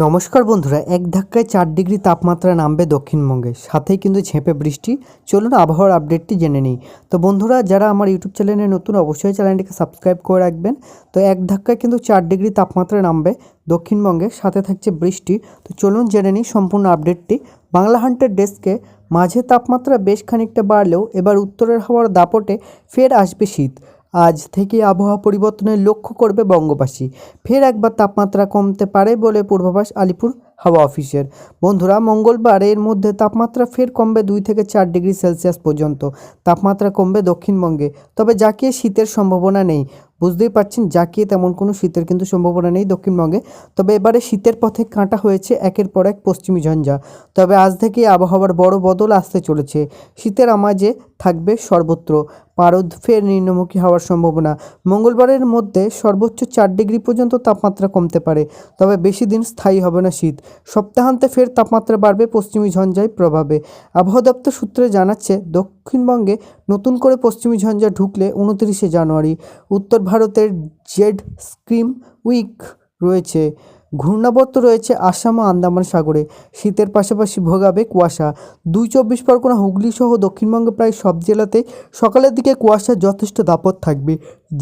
নমস্কার বন্ধুরা, এক ধাক্কায় চার ডিগ্রি তাপমাত্রা নামবে দক্ষিণবঙ্গে, সাথেই কিন্তু ঝেঁপে বৃষ্টি। চলুন আবহাওয়ার আপডেটটি জেনে নিই। তো বন্ধুরা, যারা আমার ইউটিউব চ্যানেলে নতুন, অবশ্যই চ্যানেলটিকে সাবস্ক্রাইব করে রাখবেন। তো এক ধাক্কায় কিন্তু চার ডিগ্রি তাপমাত্রা নামবে দক্ষিণবঙ্গে, সাথে থাকছে বৃষ্টি। তো চলুন জেনে নিই সম্পূর্ণ আপডেটটি। বাংলা হান্টের ডেস্কে মাঝে তাপমাত্রা বেশ খানিকটা বাড়লেও এবার উত্তরের হাওয়ার দাপটে ফের আসবে শীত। আজ থেকে আবহাওয়া পরিবর্তনের লক্ষ্য করবে বঙ্গবাসী। ফের একবার তাপমাত্রা কমতে পারে বলে পূর্বাভাস আলিপুর হাওয়া অফিসের। বন্ধুরা, মঙ্গলবার এর মধ্যে তাপমাত্রা ফের কমবে দুই থেকে চার ডিগ্রি সেলসিয়াস পর্যন্ত। তাপমাত্রা কমবে দক্ষিণবঙ্গে। তবে জাকিয়ে শীতের সম্ভাবনা নেই। বুঝতেই পারছেন, জাকিয়ে তেমন কোনো শীতের কিন্তু সম্ভাবনা নেই দক্ষিণবঙ্গে। তবে এবারে শীতের পথে কাঁটা হয়েছে একের পর এক পশ্চিমী ঝঞ্ঝা। তবে আজ থেকে আবহাওয়ার বড় বদল আসতে চলেছে। শীতের আমাজে থাকবে সর্বত্র। পারদ ফের নিম্নমুখী হওয়ার সম্ভাবনা। মঙ্গলবারের মধ্যে সর্বোচ্চ চার ডিগ্রি পর্যন্ত তাপমাত্রা কমতে পারে। তবে বেশি দিন স্থায়ী হবে না শীত। সপ্তাহান্তে ফের তাপমাত্রা বাড়বে পশ্চিমী ঝঞ্ঝায় প্রভাবে। আবহাওয়া দপ্তর সূত্রে জানাচ্ছে, দক্ষিণবঙ্গে নতুন করে পশ্চিমী ঝঞ্ঝা ঢুকলে উনত্রিশে জানুয়ারি, উত্তর ভারতের জেড স্ক্রিম উইক রয়েছে। ঘূর্ণাবর্ত রয়েছে আসাম ও আন্দামান সাগরে। শীতের পাশাপাশি ভোগাবে কুয়াশা। দুই চব্বিশ পরগনা, হুগলি সহ দক্ষিণবঙ্গে প্রায় সব জেলাতে সকালের দিকে কুয়াশা যথেষ্ট দাপট থাকবে।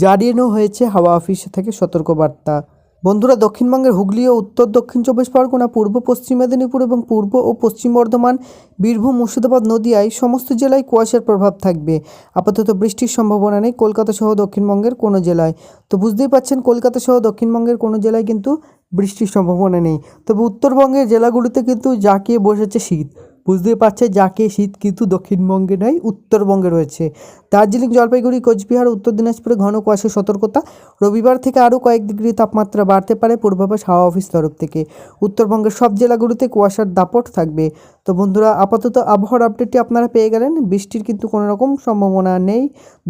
জারিয়ানো হয়েছে হাওয়া অফিস থেকে সতর্কবার্তা। বন্ধুরা, দক্ষিণবঙ্গের হুগলি ও উত্তর দক্ষিণ চব্বিশ পরগনা, পূর্ব পশ্চিম মেদিনীপুর এবং পূর্ব ও পশ্চিম বর্ধমান, বীরভূম, মুর্শিদাবাদ, নদিয়ায় সমস্ত জেলায় কুয়াশার প্রভাব থাকবে। আপাতত বৃষ্টির সম্ভাবনা নেই কলকাতা সহ দক্ষিণবঙ্গের কোনো জেলায়। তো বুঝতেই পাচ্ছেন, কলকাতা সহ দক্ষিণবঙ্গের কোনো জেলায় কিন্তু বৃষ্টির সম্ভাবনা নেই। তবে উত্তরবঙ্গের জেলাগুলিতে কিন্তু জাঁকিয়ে বসেছে শীত। বুঝতেই পারছে যাকে শীত কিন্তু দক্ষিণবঙ্গে নয়, উত্তরবঙ্গে রয়েছে। দার্জিলিং, জলপাইগুড়ি, কোচবিহার, উত্তর দিনাজপুরে ঘন কুয়াশার সতর্কতা। রবিবার থেকে আরও কয়েক ডিগ্রি তাপমাত্রা বাড়তে পারে পূর্বাভাস হাওয়া অফিস তরফ থেকে। উত্তরবঙ্গের সব জেলাগুলিতে কুয়াশার দাপট থাকবে। তো বন্ধুরা, আপাতত আবহাওয়ার আপডেটটি আপনারা পেয়ে গেলেন। বৃষ্টির কিন্তু কোনো রকম সম্ভাবনা নেই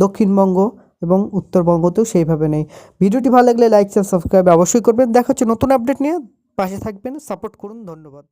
দক্ষিণবঙ্গ এবং উত্তরবঙ্গতেও সেইভাবে নেই। ভিডিওটি ভালো লাগলে লাইক সাবস্ক্রাইব অবশ্যই করবেন। দেখা হচ্ছে নতুন আপডেট নিয়ে। পাশে থাকবেন, সাপোর্ট করুন, ধন্যবাদ।